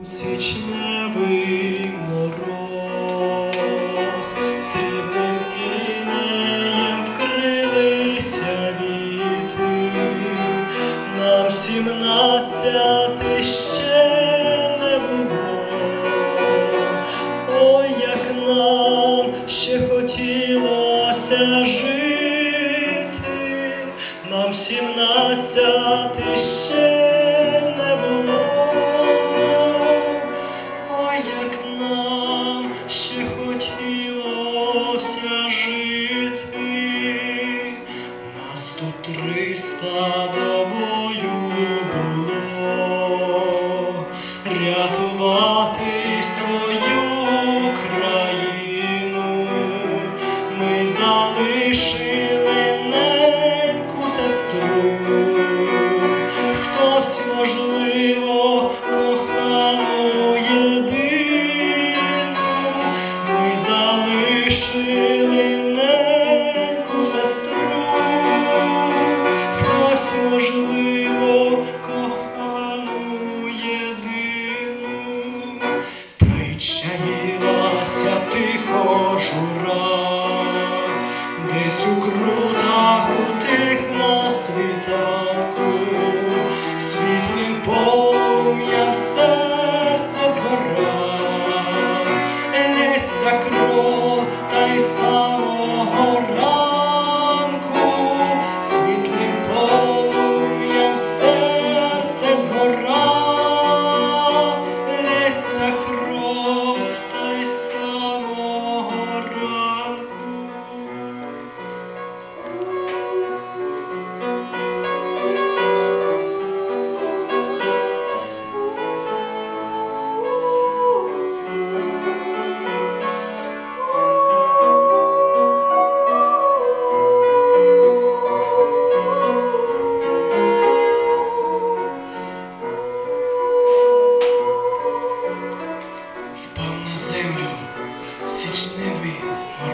Січневий мороз, срібним інеєм вкрилися віти, нам сімнадцяти ще не було. Ой, як нам ще хотілося жити, нам сімнадцяти ще було, рятувати свою країну, ми залишили неньку сестру, хтось можливо кохану єдину, ми залишили нас можливо кохану єдину, причаїлася тихо жура, десь у крутах у тих на світанку, світлим полум'ям серце згора, лється кров.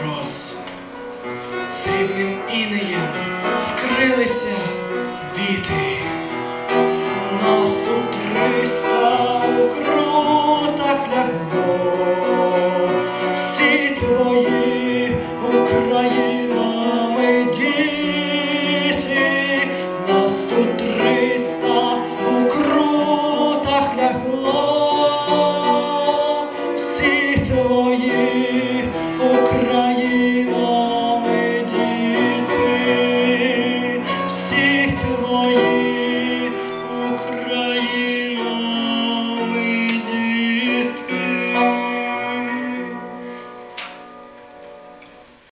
Роз срібним інеєм вкрилися віти. Нас тут триста. to my